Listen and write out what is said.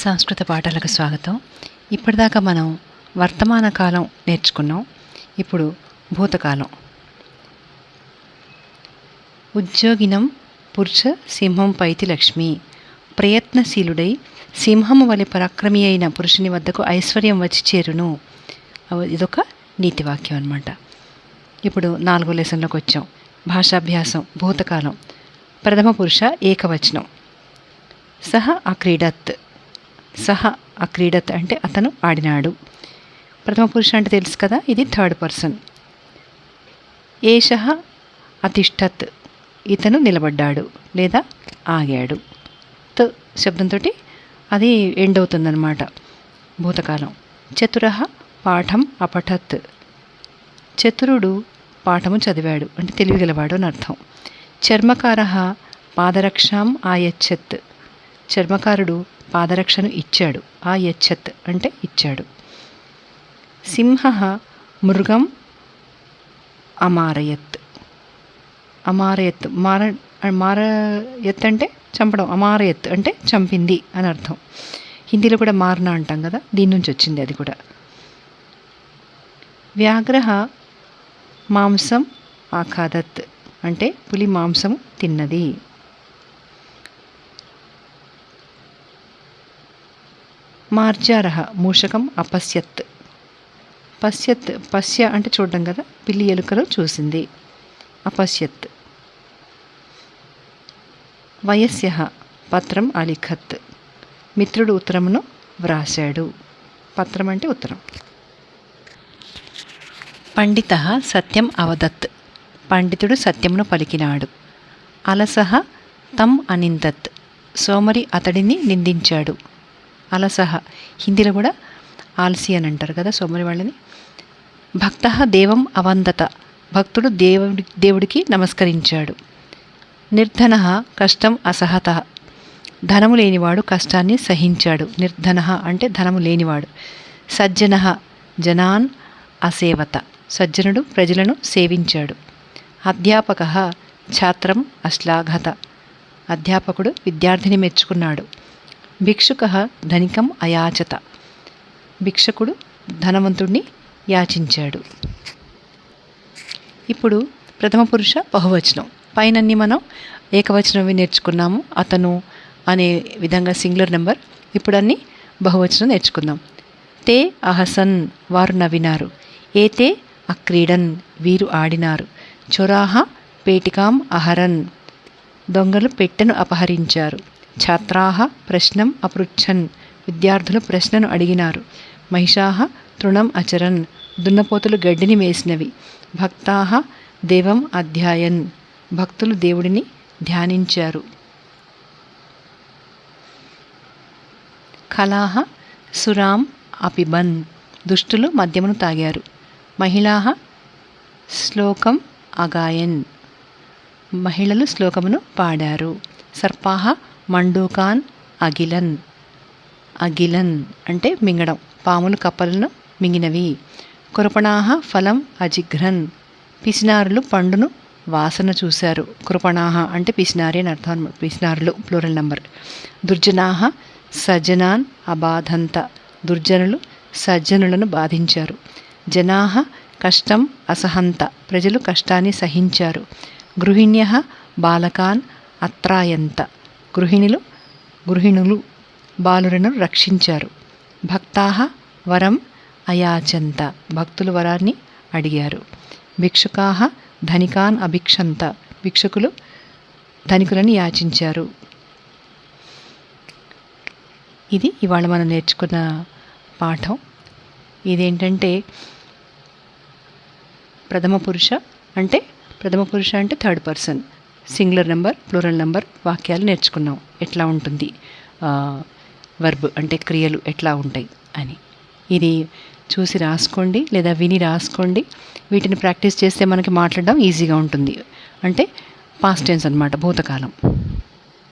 సంస్కృత పాఠాలకు స్వాగతం. ఇప్పటిదాకా మనం వర్తమాన కాలం నేర్చుకున్నాం. ఇప్పుడు భూతకాలం. ఉద్యోగినం పురుష సింహం పైతి లక్ష్మి. ప్రయత్నశీలుడై సింహము వలె పరాక్రమి అయిన పురుషుని వద్దకు ఐశ్వర్యం వచ్చి చేరును. ఇదొక నీతి వాక్యం అనమాట ఇప్పుడు నాలుగో లెసన్లోకి వచ్చాం. భాషాభ్యాసం భూతకాలం. ప్రథమ పురుష ఏకవచనం. సహ అక్రీడత్. సహ అక్రీడత్ అంటే అతను ఆడినాడు. ప్రథమ పురుష అంటే తెలుసు కదా ఇది థర్డ్ పర్సన్. ఏష అతిష్టత్ ఇతను నిలబడ్డాడు లేదా ఆగాడు. త్ శబ్దంతో అది ఎండ్ అవుతుందన్నమాట భూతకాలం. చతుర పాఠం అపఠత్. చతురుడు పాఠము చదివాడు అంటే తెలివిగలవాడు అని అర్థం. చర్మకార పాదరక్షాం ఆయచ్చత్ చర్మకారుడు పాదరక్షను ఇచ్చాడు. ఆ యచ్చత్ అంటే ఇచ్చాడు. సింహ మృగం అమారయత్. అమారయత్ మార మారయత్ అంటే చంపడం. అమారయత్ అంటే చంపింది అని అర్థం. హిందీలో కూడా మారణ అంటాం కదా దీని నుంచి వచ్చింది అది కూడా. వ్యాఘ్ర మాంసం ఆఖాదత్ అంటే పులి మాంసం తిన్నది. మార్జార మూషకం అపశ్యత్. పశ్యత్ పశ్య అంటే చూడడం కదా పిల్లి ఎలుకలో చూసింది. అపశ్యత్. వయస్య పత్రం అలిఖత్. మిత్రుడు ఉత్తరమును వ్రాశాడు. పత్రం అంటే ఉత్తరం. పండిత సత్యం అవదత్. పండితుడు సత్యమును పలికినాడు. అలసహ తం అనిందత్. సోమరి అతడిని నిందించాడు. అలసహ హిందీలో కూడా ఆల్సి అని అంటారు కదా సోమరి వాళ్ళని. భక్త దేవం అవందత. భక్తుడు దేవుడి దేవుడికి నమస్కరించాడు. నిర్ధన కష్టం అసహత. ధనము లేనివాడు కష్టాన్ని సహించాడు. నిర్ధన అంటే ధనము లేనివాడు. సజ్జన జనాన్ అసేవత. సజ్జనుడు ప్రజలను సేవించాడు. అధ్యాపక ఛాత్రం అశ్లాఘత. అధ్యాపకుడు విద్యార్థిని మెచ్చుకున్నాడు. భిక్షుక ధనికం అయాచత. భిక్షకుడు ధనవంతుణ్ణి యాచించాడు. ఇప్పుడు ప్రథమ పురుష బహువచనం. పైనన్ని మనం ఏకవచనవి నేర్చుకున్నాము. అతను అనే విధంగా సింగులర్ నెంబర్. ఇప్పుడు అన్ని బహువచనం నేర్చుకుందాం. తే అహసన్ వారు నవ్వినారు. ఏతే అక్రీడన్ వీరు ఆడినారు. చొరాహ పేటికాం అహరన్ దొంగలు పెట్టెను అపహరించారు. ఛాత్రాహ ప్రశ్నం అపృచ్ఛన్. విద్యార్థులు ప్రశ్నను అడిగినారు. మహిషాహ తృణం అచరన్. దున్నపోతులు గడ్డిని మేసినవి. భక్తాహ దేవం అధ్యాయన్. భక్తులు దేవుడిని ధ్యానించారు. కళాహ సురాం అపిబన్. దుష్టులు మద్యమును తాగారు. మహిళాహ శ్లోకం అగాయన్. మహిళలు శ్లోకమును పాడారు. సర్పాహ మండూకాన్ అగిలన్. అగిలన్ అంటే మింగడం. పాములు కప్పలను మింగినవి. కృపణాహ ఫలం అజిఘ్రన్. పిసినారులు పండును వాసన చూశారు. కృపణాహ అంటే పిసినారి అని అర్థం. అన్నమాట. పిసినారులు ప్లూరల్ నంబర్. దుర్జనాహ సజ్జనాన్ అబాధంత. దుర్జనులు సజ్జనులను బాధించారు. జనాహ కష్టం అసహంత. ప్రజలు కష్టాన్ని సహించారు. గృహిణ్య బాలకాన్ అత్రాయంత. గృహిణులు గృహిణులు బాలులను రక్షించారు. భక్తాహ వరం అయాచంత. భక్తులు వరాన్ని అడిగారు. భిక్షుకాహ ధనికాన్ అభిక్షంత. భిక్షుకులు ధనికులను యాచించారు. ఇది ఇవాళ మనం నేర్చుకున్న పాఠం. ఇదేంటంటే ప్రథమ పురుష అంటే ప్రథమ పురుష అంటే third person. Singular number plural number వాక్యాలు నేర్చుకున్నాం. ఎట్లా ఉంటుంది? వర్బ్ అంటే క్రియలు ఎట్లా ఉంటాయి అని. ఇది చూసి రాసుకోండి లేదా విని రాసుకోండి. వీటిని ప్రాక్టీస్ చేస్తే మనకి మాట్లాడడం ఈజీగా ఉంటుంది. అంటే పాస్ట్ టెన్స్ అనమాట భూతకాలం.